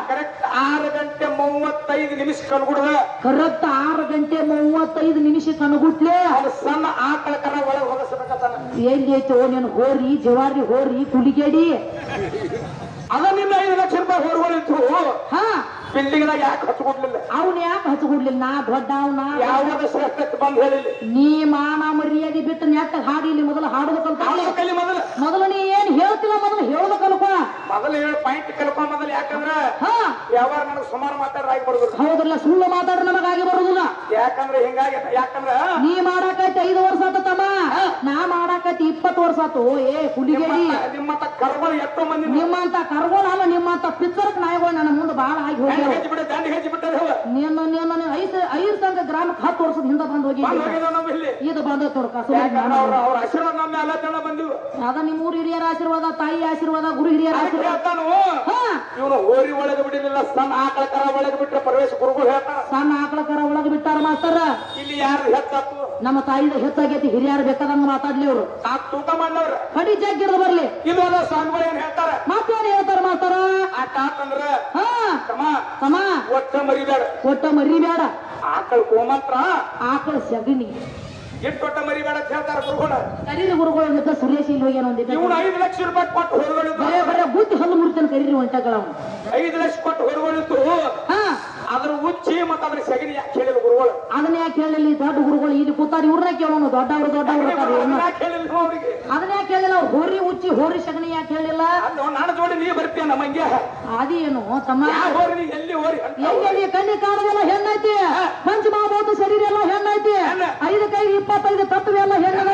ಕರೆಕ್ಟ್ ಆರು ಗಂಟೆ ಮೂವತ್ತೈದು ನಿಮಿಷ ಕಣ್ಗುಡ್ದ. ಕರೆಕ್ಟ್ ಆರು ಗಂಟೆ ಮೂವತ್ತೈದು ನಿಮಿಷ ಕಣ್ಗುಟ್ಲೆ ಅವ್ನು ಸಣ್ಣ ಆಕಳ ಕರ ಒಳಗೆ ಹೋಗಸಬೇಕತ್ತಾನ ಎಲ್ಲಿ ಐತೋ ನೀನು? ಹೋರಿ ಜವಾರಿ ಹೋರಿ ಕುಲಿಗೇಡಿ ಅದನ್ನಿಂದ ಐದು ಲಕ್ಷ ರೂಪಾಯಿ ಹೊರಗಳಿತ್ತು ಹಾ. ಬಿಲ್ಡಿಂಗ್ ನಾಗ ಯಾಕೆ ಹಚ್ಕೊಡ್ಲಿಲ್ಲ ಅವ್ನ ಯಾಕೆ ಹಚ್ಕೊಡ್ಲಿಲ್ಲ ನಾ ದೊಡ್ಡ ಅವನ ಯಾವಾಗ ಶ್ರೇಷ್ಠಕ್ಕೆ ಬಂದ್ ಹೇಳಿಲ್ಲ ನೀ ಮಾನ ಮರ್ಯಾದೆ ಬಿಟ್ಟು ನೆಟ್ಟ ಹಾಡಿಲಿ ಮೊದಲು ಹಾಡೋದು ಕಲಿ ಮೊದಲು. ಮೊದಲು ನೀ ಏನ್ ಹೇಳ್ತಿಲ್ಲ ಮೊದಲು ಹೇಳೋದು ಕಲ್ಕೋ. ಮೊದಲು ಹೇಳ ಪಾಯಿಂಟ್ ಕಲ್ಕೊಂಡ್ ಮೊದಲು. ಯಾಕಂದ್ರೆ ಹಾ. ಯಾವಾಗ ನನಗೆ ಸುಮಾರು ಮಾತಾಡ್ರ ಆಗಿ ಬರ್ಬೇಕು ಹೌದಲ್ಲ ಸುಳ್ಳು ಮಾತಾಡ್ರ ನಮಗಾಗಿ ಬರುದಿಲ್ಲ. ಯಾಕಂದ್ರೆ ಹಿಂಗಾಗಿ ಯಾಕಂದ್ರ ನೀ ಮಾಡಾಕೈತಿ ಐದು ವರ್ಷ ಆತ ತಮ್ಮ. ನಾ ಮಾಡಾಕೈತಿ ಇಪ್ಪತ್ತು ವರ್ಷ ಆತು. ಏ ಕುಲಿಗೇಡಿ ನಿಮ್ಮಂತ- ಕರ್ಗೋಲ್ ಎಷ್ಟೋ ಮಂದಿ ನಿಮ್ಮಂತ ಕರ್ಗೋಳ ಅಲ್ಲ ನಿಮ್ಮಂತ ಪಿಚ್ಚರ್ಕ್ ನಾಯಿಗಳು ನನ್ನ ಮುಂದೆ ಬಾಳ ಆಗಿ ಹೋಗಿ ನೀನು ನೀನು ಐದು ಐದು ಸಂಘ ಗ್ರಾಮಕ್ಕೆ ಹತ್ತು ವರ್ಷದ ಹಿಂದೆ ಬಂದು ಇಲ್ಲಿ. ಇದು ಬಂದ ತೋರ್ಕ ಅದ ನಿಮ್ಮ ಊರ್ ಹಿರಿಯರ ಆಶೀರ್ವಾದ ತಾಯಿ ಆಶೀರ್ವಾದ ಗುರು ಹಿರಿಯರ ಆಶೀರ್ವಾದ. ಇವನು ಹೋರಿ ಒಳಗೆ ಬಿಡಲಿಲ್ಲ ಸಣ್ಣ ಆಕಳ ಕರ ಒಳಗೆ ಬಿಟ್ಟರೆ ಪ್ರವೇಶ ಗುರುಗಳು ಹೇಳ್ತಾರ. ಸಣ್ಣ ಆಕಳ ಕರ ಒಳಗೆ ಬಿಟ್ಟಾರ ಮಾಸ್ತರ ಇಲ್ಲಿ ಯಾರು ಹೆಚ್ಚಾತು ನಮ್ಮ ತಾಯಿದ ಹೆಚ್ಚಾಗೈತಿ ಹಿರಿಯರು ಬೇಕಾದಂಗ ಮಾತಾಡ್ಲಿ ಅವ್ರು ಆ ತೂಕ ಮಾಡವ್ರ ಕಡಿ ಜಗ್ಗಿರ ಬರ್ಲಿ. ಇದು ಅದ ಸ್ವಾಮಿಗಳು ಏನ್ ಹೇಳ್ತಾರ? ಮತ್ತೇನ್ ಹೇಳ್ತಾರ ಮಾಸ್ತರ ಆ ತಾತಂದ್ರ ಹಾ. ತಮ್ಮ. ತಮ್ಮ. ಒಟ್ಟ ಮರಿಬೇಡ. ಒಟ್ಟ ಮರಿಬೇಡ. ಆಕಳ ಕೋಮತ್ರ ಆಕಳ ಸಗಣಿ. ಎಷ್ಟು ಒಟ್ಟ ಮರಿಬೇಡ ಅಂತ ಹೇಳ್ತಾರ ಗುರುಗಳು? ಕರೀರಿ ಗುರುಗಳು ಒಂದಿದ್ದ ಸುರೇಶ್ ಇಲ್ಲಿ ಹೋಗ್ಯಾನ ಒಂದಿದ್ದ ಇವನು ಐದು ಲಕ್ಷ ರೂಪಾಯಿ ಕೊಟ್ಟು ಹೊರಗಳಿದ್ದು ಬರೇ ಬರೇ ಬುದ್ಧಿ ಹಲ್ಲು ಮುರಿತಾನೆ ಕರೀರಿ ಒಂಟಗಳ ಐದು ಲಕ್ಷ ಕೊಟ್ಟು ಹೊರಗಳಿದ್ದು ಹಾ. ಅದ್ರ ಉಚ್ಚಿ ಮತ್ತ ಅದ್ರ ಸಗಣಿ ಯಾಕೆ ಹೇಳಿಲ್ಲ ಗುರುಗಳು? ಅದನ್ನ ಯಾಕೆ ಹೇಳಲಿ ದೊಡ್ಡ ಗುರುಗಳು ಇಲ್ಲಿ ಕೂತಾರ ಇವ್ರನ್ನ ಕೇಳೋನು. ದೊಡ್ಡವ್ರು ದೊಡ್ಡವ್ರು. ಯಾಕೆ ಹೇಳಿಲ್ಲ ಅವ್ರಿಗೆ? ಅದನ್ನ ಯಾಕೆ ಹೇಳಿಲ್ಲ ಅವ್ರು ಹೋರಿ ಉಚ್ಚಿ ಹೋರಿ ಸಗಣಿ ಯಾಕೆ ಹೇಳಿಲ್ಲ ಅಂದು ನನ್ನ ಜೋಡಿ ನೀ ಬರ್ತೀಯ ನಮ್ಮಂಗೆ? ಅದೇನು? ತಮ್ಮ ಯಾವ ಹೋರಿ ಎಲ್ಲಿ ಹೋರಿ? ಎಲ್ಲಿ ಕಣ್ಣಿ ಕಾಣದೆಲ್ಲ ಹೆಣ್ಣೈತಿ? ಪಂಚಮಹಾಭೂತ ಶರೀರ ಎಲ್ಲ ಹೆಣ್ಣೈತಿ? ಐತಿ ಐದು ಕೈ ಇಪ್ಪತ್ತೈದು ತತ್ವ ಎಲ್ಲ ಹೆಣ್ಣದ?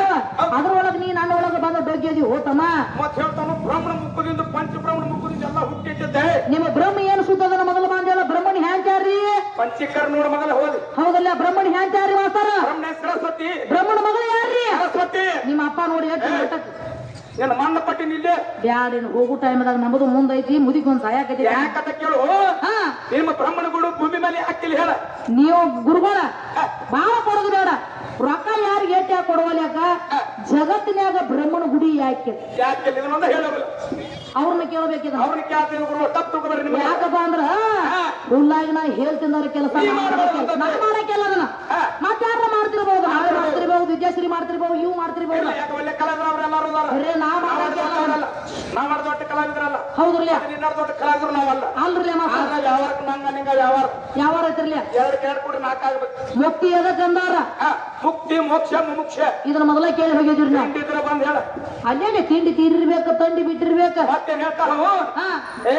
ಅದ್ರೊಳಗ ನೀ ನನ್ನ ಒಳಗ ಬಂದ ಡೊಗ್ಗೆದಿ ಓ ತಮ್ಮ. ಮತ್ತೆ ಹೇಳ್ತಾನು ಬ್ರಹ್ಮಣ ಮುಖದಿಂದ ಪಂಚಬ್ರಹ್ಮಣ ಮುಖದಿಂದ ಎಲ್ಲ ಹುಟ್ಟಿದ್ದೆ ನಿಮ್ಮ ಬ್ರಹ್ಮ ಏನು ಸುತ್ತದ? ಮೊದಲು ಬಂದೆಲ್ಲ ಬ್ರಹ್ಮಣಿ ಹ್ಯಾಂತ್ಯಾರ್ರಿ ಮಗಲ ನೋಡ ಮೊದಲ ಹೋದಿ ಹೌದಲ್ಲ ಬ್ರಹ್ಮಣಿ ಹ್ಯಾಂತ್ಯಾರಿ ಮಾಸ್ತಾರ? ಬ್ರಹ್ಮಣ ಸರಸ್ವತಿ. ಬ್ರಹ್ಮಣ ಮಗಳು ಯಾರ್ರಿ? ಸರಸ್ವತಿ. ನಿಮ್ಮ ಅಪ್ಪ ನೋಡಿ ನಿನ್ನ ಮಣ್ಣ ಪಟ್ಟಿ ನಿಲ್ಲೇ ಬ್ಯಾಡಿನ ಹೋಗು ಟೈಮ್ದಾಗ ನಮ್ಮದು ಮುಂದೈತಿ ಮುದಿಗೆ ಸಹಾಯ ಆಗೈತಿ ಯಾಕಂತ ಕೇಳು? ಹಾ. ನಿಮ್ಮ ಬ್ರಹ್ಮಣಗಳು ಭೂಮಿ ಮೇಲೆ ಹಾಕಿಲ್ಲ ಹೇಳ. ನೀವು ಗುರುಗಳ ಬಾಳ ಕೊಡೋದು ಬೇಡ. ರೊಕ್ಕ ಯಾರಿಗೆ ಏಟ್ ಯಾಕೆ ಕೊಡವಲ್ಯಾಕ ಜಗತ್ತಿನ್ಯಾಗ ಬ್ರಹ್ಮನ ಗುಡಿ ಯಾಕೆ? ಯಾಕೆ ಹೇಳ ಅವ್ರನ್ನ ಕೇಳಬೇಕಿದ್ರೆ? ಅವ್ರನ್ನ ಕೇಳ್ತೀನಿ ಗುರು ತಪ್ಪು ತಗೋಬೇಡಿ ನಿಮ್ಗೆ. ಯಾಕಪ್ಪ ಅಂದ್ರ ಹುಲ್ಲಾಗಿ ನಾ ಹೇಳ್ತಿದ್ದವ್ರ ಕೆಲಸ ನೀವ್ ಮಾಡ್ಬೇಕು. ನಾ ಮಾಡಕ್ಕೆಲ್ಲ ಅದನ್ನ. ಮತ್ತೆ ಮತ್ತಾರ ಮಾಡ್ತಿರ್ಬೋದು? ನಾವೇ ವಿದ್ಯಾಶ್ರೀ ಮಾಡ್ತಿರ್ಬೋದು ಇವು ಮಾಡ್ತಿರ್ಬೋದು. ಯಾಕೆ ಒಳ್ಳೆ ಕಲಾವಿದ್ರು ಅವರೆಲ್ಲರೂ ನಾ ನಾವ್ ದೊಡ್ಡ ಕಲಾವಿದ್ರಲ್ಲ. ಹೌದ್ರಲ್ಲ ನಿನ್ನ ದೊಡ್ಡ ಕಲಾವಿದ್ರು ನಾವಲ್ಲ. ಅಲ್ರಲ್ಲ ಮಾಸ್ತರ ಆದ್ರೆ ವ್ಯವಹಾರಕ್ಕೆ ನಂಗ ವ್ಯವಹಾರ ಎರಡು ಎರಡು ಕೂಡ ನಾಲ್ಕಾಗ್ಬೇಕು ಮುಕ್ತಿ ಅದ ಚಂದಾರ? ಮುಕ್ತಿ ಮೋಕ್ಷ ಮುಮುಕ್ಷ. ಇದನ್ನ ಮೊದಲ ಕೇಳಿ ಹೋಗಿದ್ರಿ ನಾವು. ಹಿಂದಿದ್ರ ಬಂದ್ ಹೇಳ. ಅಲ್ಲೇನೆ ತಿಂಡಿ ತೀರಿರ್ಬೇಕು ತಂಡಿ ಬಿಟ್ಟಿರ್ಬೇಕು? ಮತ್ತೆ ಹೇಳ್ತಾರ ಏ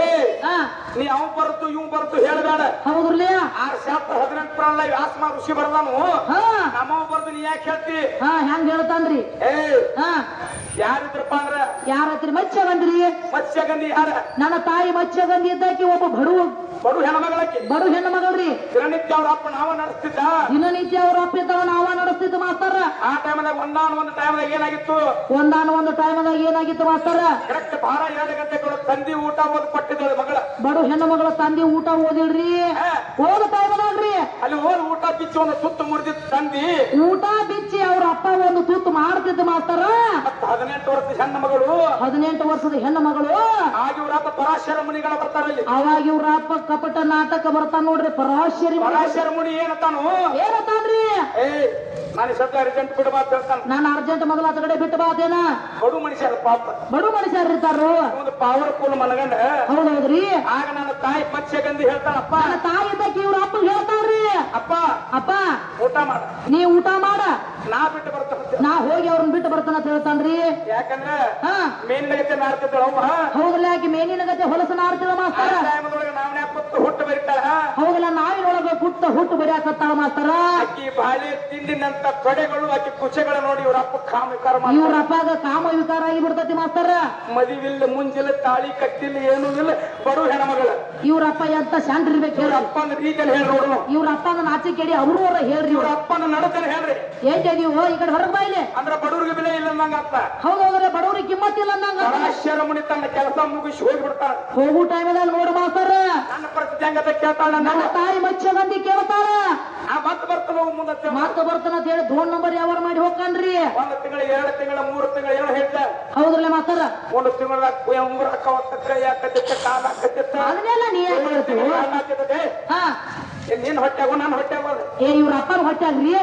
ನೀ ಅವ್ ಬರ್ತು ಇವ್ ಬರ್ತು ಹೇಳಬೇಡ. ಹೌದ್ರಲ್ಲ? ಆರ್ ಶಾಸ್ತ್ರ ಹದಿನೆಂಟು ಪ್ರಾಣ ವ್ಯಾಸಮ ಋಷಿ ಬರ್ದಾನು. ಹಾ. ನಮ್ಮವ್ ಬರ್ದು ನೀ ಯಾಕೆ ಹೇಳ್ತಿ? ಹಾ ಹೆಂಗ್ ಹೇಳ್ತಾನ್ರಿ? ಏ ಹಾ. ಯಾರಿದ್ರಪ್ಪ ಅಂದ್ರ? ಯಾರ ಹತ್ರ ಮಚ್ಚ ಬಂದ್ರಿ? ಮತ್ಸ್ಯಗಂಧಿ ಯಾರ? ನನ್ನ ತಾಯಿ ಮತ್ಸ್ಯಗಂಧಿ ಇದ್ದಾಕಿ ಒಬ್ಬ ಬಡು ಬಡು ಹೆಣ್ಮಗಳಕ್ಕೆ ಬಡು ಹೆಣ್ಣು ಮಗಳ್ರಿ. ದಿನನಿತ್ಯ ಅವ್ರ ಅಪ್ಪ ನಾವ ನಡೆಸ್ತಿದ್ದ. ದಿನನಿತ್ಯ ಅವ್ರ ಅಪ್ಪಿದ್ದವ ನಾವ ನಡೆಸ್ತಿದ್ದು ಮಾಸ್ತರ. ಆ ಟೈಮ್ದಾಗ ಒಂದಾನ ಒಂದು ಟೈಮ್ದಾಗ ಏನಾಗಿತ್ತು? ಒಂದಾನ ಒಂದು ಟೈಮ್ದಾಗ ಏನಾಗಿತ್ತು ಮಾಸ್ತರ? ಕರೆಕ್ಟ್ ಬಾರ ಎರಡು ಗಂಟೆಗಳು ತಂದಿ ಊಟ ಓದ್ ಕೊಟ್ಟಿದ್ದ ಮಗಳ. ಬಡು ಹೆಣ್ಣು ಮಗಳ ತಂದಿ ಊಟ ಓದಿಲ್ರಿ ಓದ ಹೋದ ಟೈಮ್ದಾಗ್ರಿ ಅಲ್ಲಿ ಹೋದ ಊಟ ಬಿಚ್ಚಿ ಒಂದು ಸುತ್ತ ಮುರಿದಿತ್ತು ತಂದಿ. ಊಟ ಬಿಚ್ಚಿ ಅವ್ರ ಅಪ್ಪ ಒಂದು ತುತ್ತು ಮಾಡ್ತಿದ್ದ ಮಾಸ್ತರ. ಹದಿನೆಂಟು ವರ್ಷದ ಹೆಣ್ಣು ಮಗಳು. ಹದಿನೆಂಟು ವರ್ಷದ ಹೆಣ್ಣು ಮಗಳು. ಆಗಿ ಇವರಪ್ಪ ಅಪ್ಪ ಪರಾಶರ ಮುನಿಗಳ ಬರ್ತಾರಲ್ಲಿ. ಅವಾಗ ಇವರಪ್ಪ ಅಪ್ಪ ಕಪಟ ನಾಟಕ ಬರ್ತಾನ ನೋಡ್ರಿ ಪರಾಶರಿ ಪರಾಶರ ಮುನಿ ಏನತಾನು? ಏನತ್ತಾನ್ರಿ ಏ ನಾನು ಸದ್ಯ ಅರ್ಜೆಂಟ್ ಹೇಳ್ತಾನ. ನಾನು ಅರ್ಜೆಂಟ್ ಮೊದಲ ಆತ ಕಡೆ ಬಿಟ್ಟು ಬಾತೇನ ಬಡು ಮನುಷ್ಯರ ಪಾಪ. ಬಡು ಮನುಷ್ಯರು ಇರ್ತಾರು ಒಂದು ಪವರ್ಫುಲ್ ಮನಗಂಡ. ಹೌದೌದ್ರಿ? ಆಗ ನನ್ನ ತಾಯಿ ಪಚ್ಚಗಂದಿ ಹೇಳ್ತಾಳಪ್ಪ. ನನ್ನ ತಾಯಿ ಇದ್ದಕ್ಕೆ ಇವ್ರ ಅಪ್ಪ ಹೇಳ್ತಾರ್ರಿ. ಅಪ್ಪ. ಅಪ್ಪ. ಊಟ ಮಾಡ. ನೀ ಊಟ ಮಾಡ. ನಾ ಬಿಟ್ಟು ಬರ್ತಾನೆ ನಾ ಹೋಗಿ ಅವ್ರನ್ನ ಬಿಟ್ಟು ಬರ್ತಾನ ಅಂತ ಹೇಳ್ತಾನ್ರಿ. ಯಾಕಂದ್ರೆ ಹಾ. ನಗತೆ ಮಾಡ್ತಿದ್ದಳ ಹೌದ್ರಿ ಹೌದಲ್ಲ ಆಕಿ ಮೇನಿನ ಗತೆ ಹೊಲಸನ ಆಡ್ತಿದ ಮಾಸ್ತಾರ. ಟೈಮದೊಳಗೆ ನಾವನೇ ಕುತ್ತು ಹುಟ್ಟು ಬರೀತಾಳ ಹೌದಲ್ಲ ನಾಯಿನೊಳಗ ಕುಟ್ಟ ಹುಟ್ಟು ಬರಿಯಾಕತ್ತಾಳ ಮಾಸ್ತರ. ಅಕ್ಕಿ ಬಾಳೆ ತಿಂದಿನಂತ ತೊಡೆಗಳು ಅಕ್ಕಿ ಕುಚೆಗಳ ನೋಡಿ ಇವರಪ್ಪ ಕಾಮ ವಿಕಾರ ಇವ್ರ ಮಾಡ್ತಾರೆ ಅಪ್ಪಗ ಕಾಮ ವಿಕಾರ ಆಗಿ ಬಿಡ್ತತಿ ಮಾಸ್ತರ. ಮದಿವಿಲ್ಲ ಮುಂಜಿಲ್ಲ ತಾಳಿ ಕಟ್ಟಿಲ್ಲ ಏನೂ ಇಲ್ಲ. ಬಡು ಹೆಣ್ಮಗಳ. ಇವರಪ್ಪ ಎಂತ ಶಾಂತ ಇರ್ಬೇಕು ಹೇಳಿ ಅಪ್ಪನ ರೀತಿಯಲ್ಲಿ ಹೇಳಿ ನೋಡೋಣ ಇವ್ರ ಅಪ್ಪನ ನಾಚಿ ಕೇಳಿ ಅವರು ಅವ್ರ ಹೇಳ್ರಿ. ಇವ್ರ ಅಪ್ಪನ ನಡತನ ಹೇಳ್ರಿ. ಏನ್ ನೀವು? ಈ ಕಡೆ ಹೊರಗೆ ಬಾಯಿಲೆ ಅಂದ್ರೆ ಬಡವ್ರಿಗೆ ಬೆಲೆ ಇಲ್ಲ ಅಂದಂಗ ಅರ್ಥ ಹೌದೌದ್ರೆ ಬಡವ್ರಿಗೆ ಕಿಮ್ಮತ್ ಇಲ್ಲ ಅಂದಂಗ ಶರಮಣಿ ತನ್ನ ಕೆಲಸ ಮುಗಿಸಿ ಹೋಗ್ಬಿಡ್ತಾನ ಹೋಗು ಟೈಮದಾಗ ನೋಡು ಮಾಸ್ತರ. ನನ್ನ ಪ್ರತಿ ಹೆಂಗತ ಕೇಳ್ತಾಳ ನನ್ನ ತಾಯಿ ಮಚ್ಚ ಮಂದಿ ಕೇಳ್ತಾಳ. ಆ ಮತ್ ಬರ್ತಾನ ಮುಂದೆ. ಮತ್ತ ಬರ್ತಾನ ಅಂತ ಹೇಳಿ ಧೋನ್ ನಂಬರ್ ಯಾವರ ಮಾಡಿ ಹೋಗ್ಕನ್ರಿ ಒಂದು ತಿಂಗಳ ಎರಡು ತಿಂಗಳ ಮೂರು ತಿಂಗಳ ಏನೋ ಹೇಳ್ದ? ಹೌದ್ರಲ್ಲ ಮಾತಾರ ಒಂದು ತಿಂಗಳ ಉಂಗುರ ಹಾಕವತ್ತ ಕೈ ಹಾಕತ್ತಿತ್ತ ಕಾಲ ಹಾಕತ್ತಿತ್ತ. ಅದನ್ನೆಲ್ಲ ನೀ ಯಾಕೆ ಹೇಳ್ತೀವಿ ಹಾ. ನೀನ್ ಹೊಟ್ಟೆಗೋ ನಾನು ಹೊಟ್ಟೆಗೋ ಏ ಇವ್ರ ಅಪ್ಪನ ಹೊಟ್ಟಾಗ್ರಿ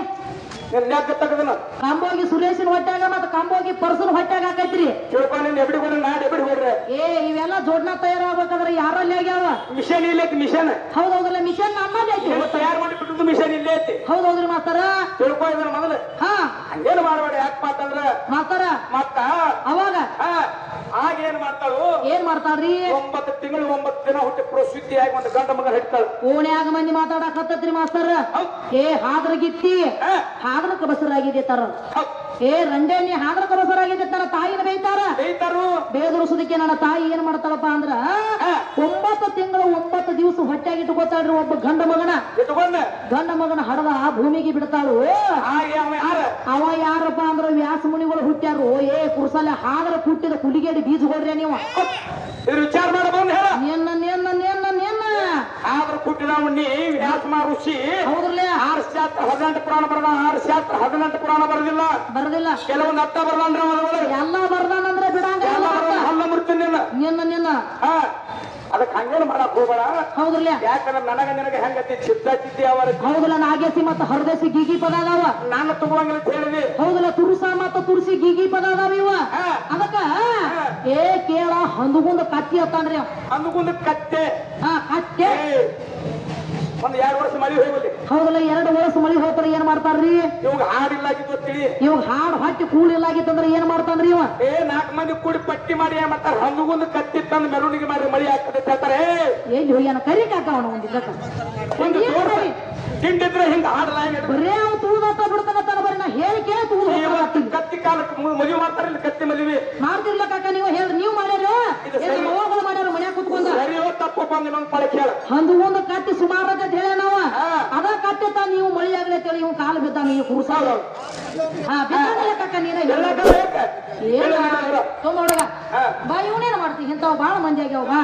ನೆಗ್ ತೆಗದನ ಕಂಬೋಗಿ ಸುರೇಶನ್ ಹೊಟ್ಟೆಗ ಮತ್ತ ಕಂಬೋಗಿ ಪರ್ಸನ್ ಹೊಟ್ಯಾಗ ಹಾಕೈತ್ರಿ. ತಿಳ್ಕೊಂಡು ನೀನ್ ಎಬ್ಡಿ ಹೋದ್ರೆ ನಾಡ್ ಎಬ್ಡಿ ಹೋದ್ರೆ. ಏ ಇವೆಲ್ಲ ಜೋಡ್ನ ತಯಾರಾಗ್ಬೇಕಂದ್ರೆ ಯಾರಲ್ಲಿ ಆಗ್ಯಾವ? ಮಿಷನ್ ಇಲ್ಲ ಮಿಷನ್. ಹೌದೌದಲ್ಲ ಮಿಷನ್ ನಮ್ಮಲ್ಲಿ ಐತಿ. ತಯಾರು ಮಾಡಿ ಮಿಷನ್ ಇಲ್ಲೇ ಐತಿ. ಹೌದೌದ್ರಿ ಮಾಸ್ತರ. ತಿಳ್ಕೊಂಡ್ರ ಮೊದಲು. ಹಾ. ಹಂಗೇನು ಮಾಡಬೇಡ ಯಾಕೆ ಮಾತಂದ್ರ ಮಾಸ್ತರ. ಮತ್ತ? ಅವಾಗ? ಮಾಡ್ತಾಳು ಏನ್ ಮಾಡ್ತಾಳ್ರಿ ಒಂಬತ್ತು ತಿಂಗಳು ಒಂಬತ್ತು ದಿನ ಹುಟ್ಟಿ ಪ್ರಸಿದ್ಧಿಯಾಗಿ ಒಂದು ಗಂಡ ಮಗ ಹಿಡ್ತಾಳ. ಓಣ್ಯಾಗ ಮಂದಿ ಮಾತಾಡಕತ್ತತ್ರಿ ಹತ್ತತ್ರಿ ಹೌದ್. ಏ ಹಾದ್ರ ಗಿತ್ತಿ ಹಾದ್ರ ಹಾದ್ರಕ ಬಸರಾಗಿದೆ ತರ ಏ ರಂಡೆ ನೀ ಹಾದ್ರ ತರ ತಾಯಿನ ಬೈತಾರ ಬೈತಾರು ಬೇದರ್ಸೋದಕ್ಕೆ ನನ್ನ ತಾಯಿ ಏನ್ ಮಾಡ್ತಾಳಪ್ಪ ಅಂದ್ರ ಒಂಬತ್ತು ತಿಂಗಳು ಒಂಬತ್ತು ದಿವಸ ಹೊಟ್ಟಾಗಿ ಇಟ್ಕೋತಾಳ್ರಿ ಒಬ್ಬ ಗಂಡ ಮಗನ. ಗಂಡ ಮಗನ ಹಡದ ಆ ಭೂಮಿಗೆ ಬಿಡ್ತಾಳು. ಅವ ಯಾರ? ಅವ ಯಾರಪ್ಪ ಅಂದ್ರ ವ್ಯಾಸ ಮುನಿಗಳು ಹುಟ್ಟ್ಯಾರು. ಏ ಕುರ್ಸಲೆ ಹಾದ್ರ ಹುಟ್ಟಿದ ಕುಲಿಗೇಡಿ ಬೀಜ ಕೊಡ್ರಿ ನೀವು. ವಿಚಾರ ಮಾಡ ನಿನ್ನ ನಿನ್ನ? ಆದ್ರ ಹುಟ್ಟಿದವ ನೀ ವ್ಯಾಸಮ ಋಷಿ. ಹೌದ್ರಲ್ಲೇ? ಆರು ಶಾಸ್ತ್ರ ಹದಿನೆಂಟು ಪುರಾಣ ಬರದ ಆರು ಶಾಸ್ತ್ರ ಹದಿನೆಂಟು ಪುರಾಣ ಬರದಿಲ್ಲ. ಬರದಿಲ್ಲ. ಕೆಲವೊಂದು ಬರಲ್ಲ ಒಳಗೆ ಎಲ್ಲ ಬರ್ದಾನಂದ್ರೆ ಬಿಡಂಗ ಎಲ್ಲ ಹಲ್ಲ ಮುರ್ತೀನಿ ನಿನ್ನ. ನಿನ್ನ ನಿನ್ನ. ಹಾ. ಅದಕ್ಕೆ ಹಂಗೇನು ಮಾಡಕ್ ಹೋಗಬೇಡ. ಹೌದ್ರಲ್ಲ? ಯಾಕಂದ್ರೆ ನನಗ ನಿನಗೆ ಹೆಂಗತಿ ಚಿತ್ತ ಚಿತ್ತಿ ಅವರ? ಹೌದಲ್ಲ ನಾಗೇಸಿ ಮತ್ತ ಹರದೇಸಿ ಗೀಗಿ ಪದ ಅದಾವ? ನಾನು ತಗೊಳಂಗಿಲ್ಲ ಅಂತ ಹೌದಲ್ಲ ತುರುಸ ಮತ್ತ ತುರ್ಸಿ ಗೀಗಿ ಪದ ಅದಾವ ಇವ. ಅದಕ್ಕ? ಏ ಕೇಳ ಹಂದುಗುಂದ ಕತ್ತಿ ಅತ್ತಾನ್ರಿ ಹಂದುಗುಂದ ಕತ್ತೆ. ಹಾ ಕತ್ತೆ? ಒಂದ್ ಎರಡು ವರ್ಷ ಮಳಿ ಹೋಗಲಿ. ಹೌದಲ್ಲ ಎರಡು ವರ್ಷ ಮಳಿ ಹೋಗ್ತಾರೆ ಏನ್ ಮಾಡ್ತಾರ್ರಿ? ಇವಾಗ ಹಾಡಿಲ್ಲಾಗಿದ್ದು ತಿಳಿ. ಇವಾಗ ಹಾಡ್ ಕೂಳಿಲ್ಲ ಆಗಿತ್ತಂದ್ರೆ ಏನ್ ಮಾಡ್ತಾರ ಏ ನಾಲ್ಕು ಮಂದಿ ಕೂಡಿ ಪಟ್ಟಿ ಮಾಡಿ ಏನ್ ಮಾಡ್ತಾರ? ಹಂದುಗೊಂದು ಕತ್ತಿ ತಂದು ಮೆರವಣಿಗೆ ಮಾಡಿ ಮಳಿ ಆಗ್ತದೆ ಹೇಳ್ತಾರೆ. ಎಲ್ಲಿ ಹೋಗ್ಯಾನ ಕರಿ ಒಂದು ಒಂದು ಇದಕ್ಕ ತಿಂಡಿದ್ರೆ ಹಿಂಗ ಹಾಡಲ್ಲ ಬರೇ ಅವ್ ತೂದತ್ತ ಬಿಡ್ತಾನ ತನ ಬರೀ ನಾ ಹೇಳಿ ಕೇಳಿ ತೂದು ಕತ್ತಿ ಕಾಲಕ್ಕೆ ಮದುವೆ ಮಾಡ್ತಾರಲ್ಲ ಕತ್ತಿ ಮದುವೆ? ಮಾಡ್ತಿರ್ಲ ಕಾಕ ನೀವು ಹೇಳ್ರಿ. ನೀವು ಮಾಡ್ಯಾರ? ಸರಿ. ಮಗಳು ಮಾಡ್ಯಾರ ಮನ್ಯಾಗ ಕುತ್ಕೊಂಡ? ಸರಿಯೋ ತಪ್ಪು ಬಂದು ಇನ್ನೊಂದು ಪಳ ಕೇಳ. ಹಂದು ಒಂದು ಕತ್ತಿ ಸುಮಾರು ಅಂತ ಹೇಳ ನಾವ ಅದ ಕತ್ತೆ ತಾ ನೀವು ಮಳಿ ಆಗ್ಲಿ ಅಂತೇಳಿ ಇವ್ ಕಾಲು ಬಿದ್ದ ನೀವು ಕುರ್ಸ ಹಾ ಬಿದ್ದಾನಿಲ್ಲ ಕಕ್ಕ ನೀನ ಏನ್. ತುಂಬ ಹುಡುಗ. ಬಾ ಇವನೇನ್ ಮಾಡ್ತಿ? ಇಂಥವ್ ಬಾಳ ಮಂದಿ ಆಗ್ಯಾವ ಬಾ.